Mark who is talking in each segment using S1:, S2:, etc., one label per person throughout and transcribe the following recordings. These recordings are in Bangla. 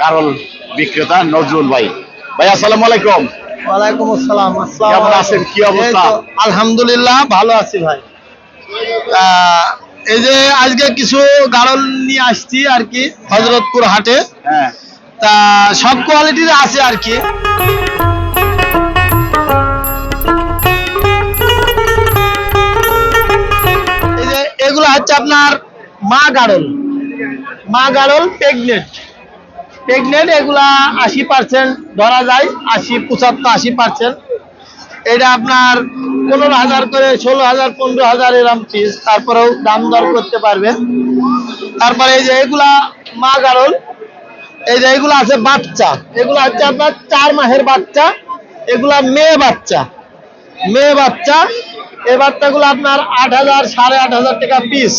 S1: কারল বিক্রেতা নজরুল ভাই। ভাই আসসালামু আলাইকুম।
S2: ওয়ালাইকুম আসসালাম। আসসালামু
S1: কেমন। আছেন? কি অবস্থা?
S2: আলহামদুলিল্লাহ ভালো আছি ভাই। এই যে আজকে কিছু গাড়ল নিয়ে আসছি আর কি হজরতপুর হাটে।
S1: হ্যাঁ।
S2: তা সব কোয়ালিটির আছে আর কি। এই যে এগুলো হচ্ছে আপনার মা গাড়ল মা গাড়ল প্রেগনেন্ট। প্রেগনেন্ট এগুলা আশি পার্সেন্ট ধরা যায়, আশি, পঁচাত্তর, আশি পার্সেন্ট এটা আপনার পনেরো হাজার করে ষোলো হাজার, পনেরো হাজার এরম পিস তারপরেও দাম দর করতে পারবেন। তারপরে এই যে এগুলা মা গাড়ল এই যে এগুলো আছে বাচ্চা। এগুলো হচ্ছে আপনার চার মাসের বাচ্চা, এগুলা মেয়ে বাচ্চা। মেয়ে বাচ্চা, এই বাচ্চাগুলো আপনার আট হাজার, সাড়ে আট হাজার টাকা পিস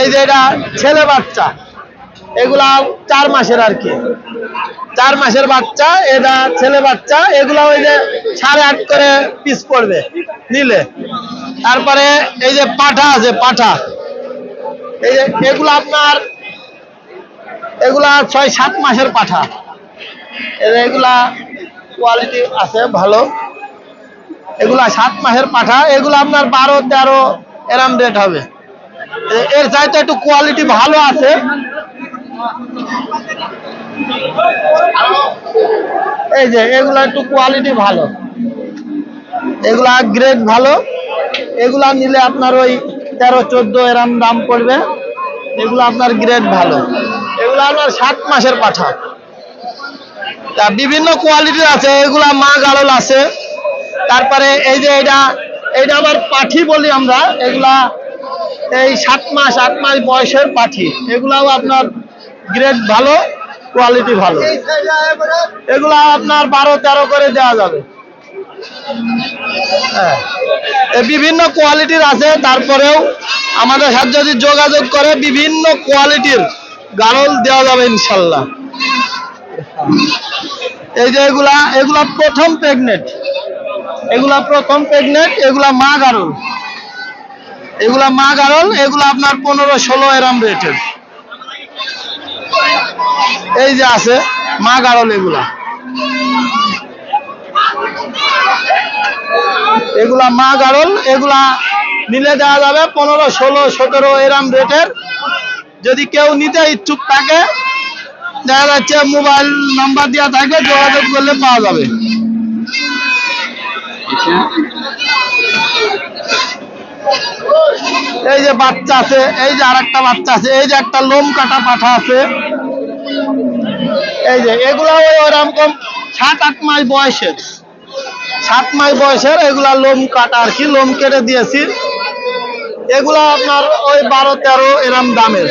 S2: এই যে এটা ছেলে বাচ্চা। এগুলা চার মাসের আর কি। চার মাসের বাচ্চা, এটা ছেলে বাচ্চা, এগুলা ওই যে সাড়ে আট করে পিস পড়বে নিলে। তারপরে এই যে পাঠা আছে, পাঠা। এই যে এগুলো আপনার, এগুলা ছয় সাত মাসের পাঠা। এগুলা কোয়ালিটি আছে, ভালো। এগুলা সাত মাসের পাঠা, এগুলো আপনার বারো, তেরো, এরাম রেট হবে। এর চাইতে একটু কোয়ালিটি ভালো আছে। এই যে, এগুলা একটু কোয়ালিটি ভালো। এগুলা গ্রেড ভালো। এগুলা নিলে আপনার ওই তেরো, চোদ্দ এরম দাম পড়বে। এগুলো আপনার গ্রেড ভালো। এগুলো আপনার সাত মাসের পাঠা তা বিভিন্ন কোয়ালিটির আছে। এগুলা মা গাড়ল আছে। তারপরে এই যে এটা এটা আবার পাঠি বলি আমরা। এগুলা এই সাত মাস, আট মাস বয়সের পাঠি। এগুলাও আপনার গ্রেড ভালো কোয়ালিটি ভালো। এগুলা আপনার বারো, তেরো করে দেওয়া যাবে। হ্যাঁ। বিভিন্ন কোয়ালিটির আছে, তারপরেও আমাদের সাথে যদি যোগাযোগ করে, বিভিন্ন কোয়ালিটির গারল দেওয়া যাবে ইনশাল্লাহ। এই যে এগুলা এগুলা প্রথম প্রেগনেন্ট এগুলা প্রথম প্রেগনেন্ট এগুলা মা গারল। এগুলা মা গারল, এগুলা আপনার পনেরো, ষোলো এরাম রেটের এই যে আছে, মা গারল এগুলা। এগুলা মা গারল, এগুলা নিলে দেওয়া যাবে পনেরো, ষোলো, সতেরো এরম রেটের। যদি কেউ নিতে ইচ্ছুক থাকে, দেখা যাচ্ছে মোবাইল নাম্বার দেওয়া থাকবে যোগাযোগ করলে পাওয়া যাবে। এই যে বাচ্চা আছে, এই যে আরেকটা বাচ্চা আছে, এই যে একটা লোম কাটা পাঠা আছে। এই যে, এগুলা ওরকম সাত, আট মাস বয়সের। সাত মাস বয়সের এগুলা লোম কাটা আর কি, লোম কেটে দিয়েছি। এগুলা আপনার ওই বারো, তেরো এরম দামের।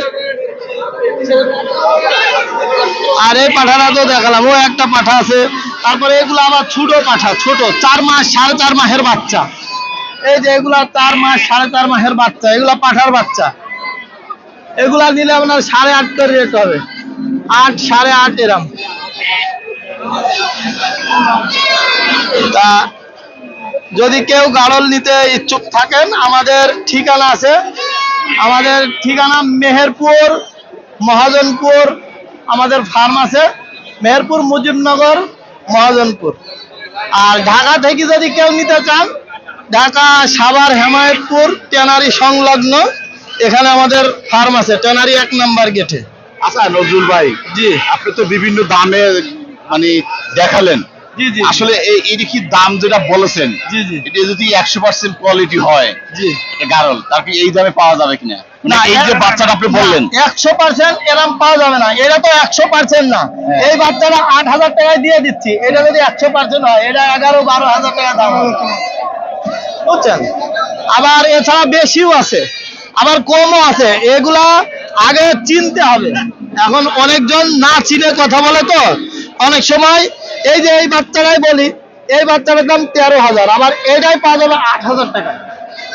S2: আর এই পাঠাটা তো দেখালাম, ও একটা পাঠা আছে। তারপরে এগুলো আবার ছোট পাঠা, ছোট, চার মাস, সাড়ে চার মাসের বাচ্চা। এই যে এগুলা চার মাস, সাড়ে চার মাসের বাচ্চা, এগুলা পাঠার বাচ্চা। এগুলা নিলে আপনার সাড়ে আট করে রেট হবে। আট, সাড়ে আট এরম। তা যদি কেউ গাড়ল নিতে ইচ্ছুক থাকেন, আমাদের ঠিকানা আছে। আমাদের ঠিকানা মেহেরপুর, মহাজনপুর, আমাদের ফার্ম আছে। মেহেরপুর মুজিবনগর, মহাজনপুর। আর ঢাকা থেকে যদি কেউ নিতে চান, ঢাকা, সাভার, হেমায়তপুর টেনারি সংলগ্ন, এখানে আমাদের ফার্ম আছে টেনারি এক নাম্বার গেটে
S1: আচ্ছা নজরুল ভাই
S2: জি।
S1: আপনি তো বিভিন্ন দামে মানে দেখালেন।
S2: জি জি।
S1: আসলে এই কি দাম যেটা বলেছেন
S2: জি জি।
S1: এটা যদি একশো পার্সেন্ট কোয়ালিটি হয়
S2: জি।
S1: গারল তার কি এই দামে পাওয়া যাবে কিনা? মানে
S2: না,
S1: এই যে বাচ্চাটা আপনি বললেন।
S2: একশো পার্সেন্ট এরম পাওয়া যাবে না এটা তো একশো পার্সেন্ট না।
S1: হ্যাঁ।
S2: এই বাচ্চাটা আট হাজার টাকায় দিয়ে দিচ্ছি এটা যদি একশো পার্সেন্ট হয় এটা এগারো বারো হাজার টাকা দাম বুঝছেন? আবার এছাড়া বেশিও আছে আবার কমও আছে এগুলা আগে চিনতে হবে। এখন অনেকজন না চিনে কথা বলে তো। অনেক সময় এই যে এই বাচ্চাটাই বলি এই বাচ্চাটার দাম তেরো হাজার আবার এটাই পাওয়া যাবে আট হাজার টাকা।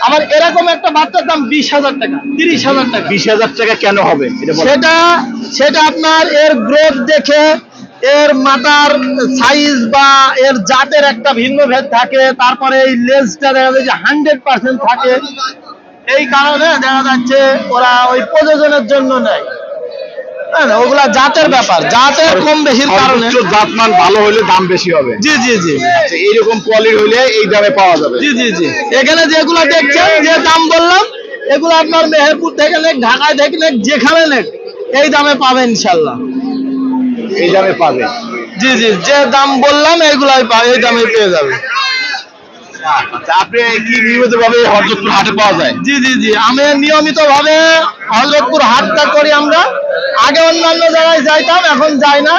S2: আবার এরকম একটা বাচ্চার দাম বিশ হাজার টাকা তিরিশ হাজার টাকা।
S1: বিশ হাজার টাকা কেন হবে?
S2: সেটা সেটা আপনার এর গ্রোথ দেখে এর মাথার সাইজ বা এর জাতের একটা ভিন্ন ভেদ থাকে তারপরে এই লেজটা দেখা যায় যে হান্ড্রেড পার্সেন্ট থাকে। এই কারণে দেখা যাচ্ছে ওরা ওই প্রযোজনের জন্য নেয়। ওগুলা জাতের ব্যাপার। জাতের কম বেশির কারণে
S1: জাতমান ভালো হলে দাম বেশি হবে।
S2: জি জি জি।
S1: আচ্ছা এইরকম কোয়ালিটি হলে এই দামে পাওয়া যাবে।
S2: জি জি জি। এখানে যেগুলো দেখছেন যে দাম বললাম এগুলো আপনার মেহেরপুর থেকে নেক ঢাকায় থেকে নেক যেখানে নেক এই দামে পাবেন ইনশাল্লাহ
S1: এই দামে পাবে।
S2: জি জি যে দাম বললাম এইগুলাই এই দামে পেয়ে যাবে।
S1: আপনি কি নিয়মিত ভাবে হরজতপুর হাটে পাওয়া যায়?
S2: জি জি জি। আমি নিয়মিত ভাবে হজরতপুর হাটটা করি আমরা। আগে অন্যান্য জায়গায় যাইতাম এখন যাই না।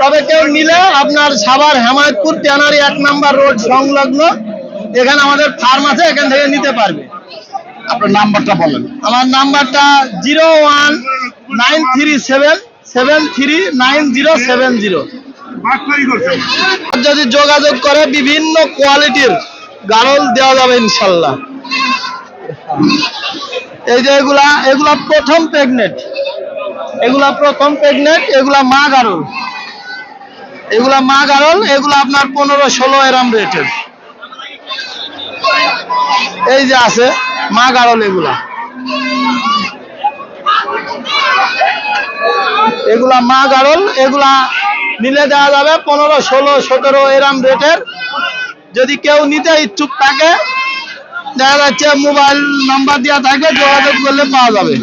S2: তবে কেউ নিলে আপনার সাভার হেমায়তপুর ট্যানারি এক নাম্বার রোড সংলগ্ন। এখানে আমাদের ফার্ম আছে এখান থেকে নিতে পারবে।
S1: আপনার নাম্বারটা বলেন।
S2: আমার নাম্বারটা zero one nine three seven seven three nine zero seven zero. যদি যোগাযোগ করে বিভিন্ন কোয়ালিটির গারল দেওয়া যাবে ইনশাল্লাহ। এই যে এগুলা এগুলা প্রথম প্রেগনেন্ট এগুলা প্রথম প্রেগনেন্ট এগুলা মা গারল। এগুলা মা গারল, এগুলা আপনার পনেরো ষোলো এরাম রেটের এই যে আছে, মা গারল এগুলা। এগুলা মা গারল, এগুলা নিলে দেওয়া যাবে পনেরো ষোলো সতেরো এরাম রেটের যদি কেউ নিতে ইচ্ছুক থাকে দেখা যাচ্ছে মোবাইল নাম্বার দেওয়া থাকে, যোগাযোগ করলে পাওয়া যাবে।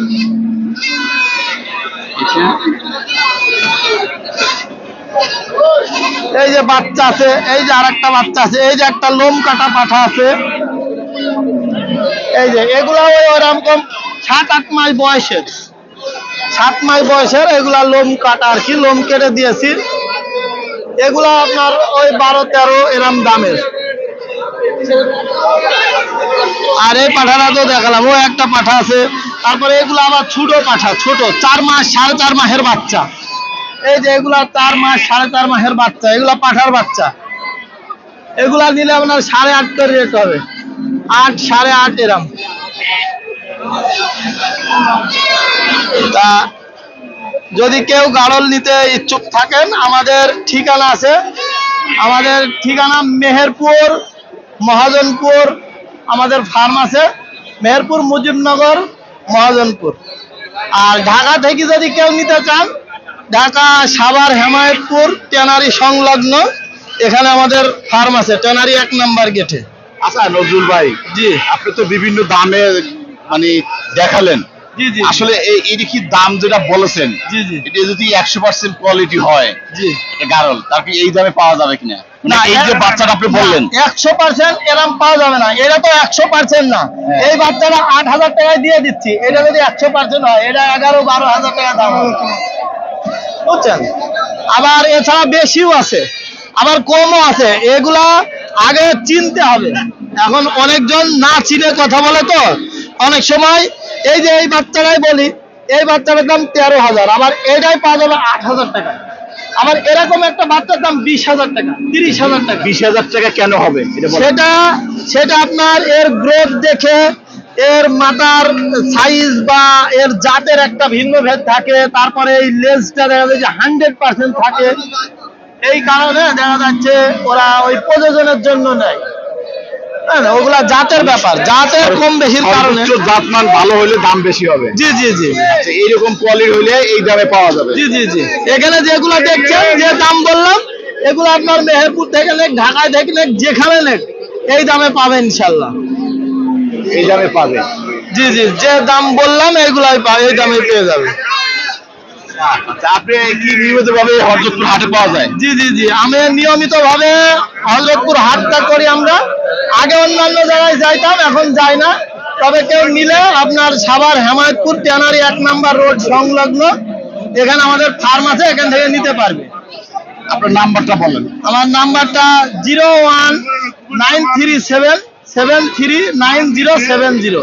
S2: এই যে বাচ্চা আছে, এই যে আরেকটা বাচ্চা আছে, এই যে একটা লোম কাটা পাঠা আছে। এই যে, এগুলা ওই ওরকম সাত, আট মাস বয়সের। সাত মাস বয়সের এগুলা লোম কাটা আর কি, লোম কেটে দিয়েছি। এগুলা আপনার ওই বারো তেরো এরম দামের। আর এই পাঠাটা তো দেখালাম, ও একটা পাঠা আছে। তারপরে এগুলো আবার ছোট পাঠা, ছোট, চার মাস, সাড়ে চার মাসের বাচ্চা। এই যে এগুলা চার মাস, সাড়ে চার মাসের বাচ্চা, এগুলা পাঠার বাচ্চা। এগুলা নিলে আপনার সাড়ে আট করে রেট হবে। আট, সাড়ে আট এরম। তা যদি কেউ গাড়ল নিতে ইচ্ছুক থাকেন আমাদের ঠিকানা আছে। আমাদের ঠিকানা মেহেরপুর মহাজনপুর আমাদের ফার্ম আছে মেহেরপুর মুজিবনগর মহাজনপুর। আর ঢাকা থেকে যদি কেউ নিতে চান ঢাকা সাভার হেমায়তপুর ট্যানারি সংলগ্ন এখানে আমাদের ফার্ম আছে ট্যানারি এক নাম্বার গেটে।
S1: আচ্ছা নজরুল ভাই
S2: জি।
S1: আপনি তো বিভিন্ন দামে মানে দেখালেন। আসলে এই কি দাম যেটা বলেছেন এটা যদি একশো পার্সেন্ট কোয়ালিটি হয় গারল তার কি এই দামে পাওয়া যাবে কিনা?
S2: না
S1: না এই যে বাচ্চাটা আপনি বললেন।
S2: একশো পার্সেন্ট এরম পাওয়া যাবে না এটা তো একশো পার্সেন্ট না।
S1: হ্যাঁ।
S2: এই বাচ্চাটা আট হাজার টাকায় দিয়ে দিচ্ছি এটা যদি একশো পার্সেন্ট হয় এটা এগারো বারো হাজার টাকা দাম বুঝছেন? আবার এছাড়া বেশিও আছে আবার কমও আছে এগুলা আগে চিনতে হবে। এখন অনেকজন না চিনে কথা বলে তো অনেক সময় এই যে এই বাচ্চাটাই বলি এই বাচ্চাটার দাম তেরো হাজার আবার এটাই পাওয়া যাবে আট হাজার টাকা। আবার এরকম একটা বাচ্চার দাম বিশ হাজার টাকা তিরিশ হাজার টাকা।
S1: বিশ হাজার টাকা কেন হবে?
S2: সেটা সেটা আপনার এর গ্রোথ দেখে এর মাথার সাইজ বা এর জাতের একটা ভিন্ন ভেদ থাকে তারপরে এই লেন্সটা দেখা যায় যে হান্ড্রেড পার্সেন্ট থাকে। এই কারণে দেখা যাচ্ছে ওরা ওই প্রযোজনের জন্য নেয়। না, ওগুলা জাতের ব্যাপার। জাতের কম বেশির কারণে
S1: জাতমান ভালো হলে দাম বেশি হবে।
S2: জি জি জি।
S1: আচ্ছা এইরকম কোয়ালিটি হলে এই দামে পাওয়া যাবে।
S2: জি জি জি। এখানে যেগুলো দেখছেন যে দাম বললাম এগুলো আপনার মেহেরপুর থেকে নেক ঢাকায় থেকে নেক যেখানে নেক এই দামে পাবেন ইনশাল্লাহ
S1: এই দামে পাবে।
S2: জি জি যে দাম বললাম এইগুলাই এই দামে পেয়ে যাবে।
S1: আপনি কি নিয়মিত ভাবে হরজতপুর হাটে পাওয়া যায়?
S2: জি জি জি। আমি নিয়মিত ভাবে হজরতপুর হাটটা করি আমরা। আগে অন্যান্য জায়গায় যাইতাম এখন যাই না। তবে কেউ নিলে আপনার সাভার হেমায়তপুর ট্যানারি এক নাম্বার রোড সংলগ্ন। এখানে আমাদের ফার্ম আছে এখান থেকে নিতে পারবে।
S1: আপনার নাম্বারটা বলেন।
S2: আমার নাম্বারটা zero one nine three seven seven three nine zero seven zero.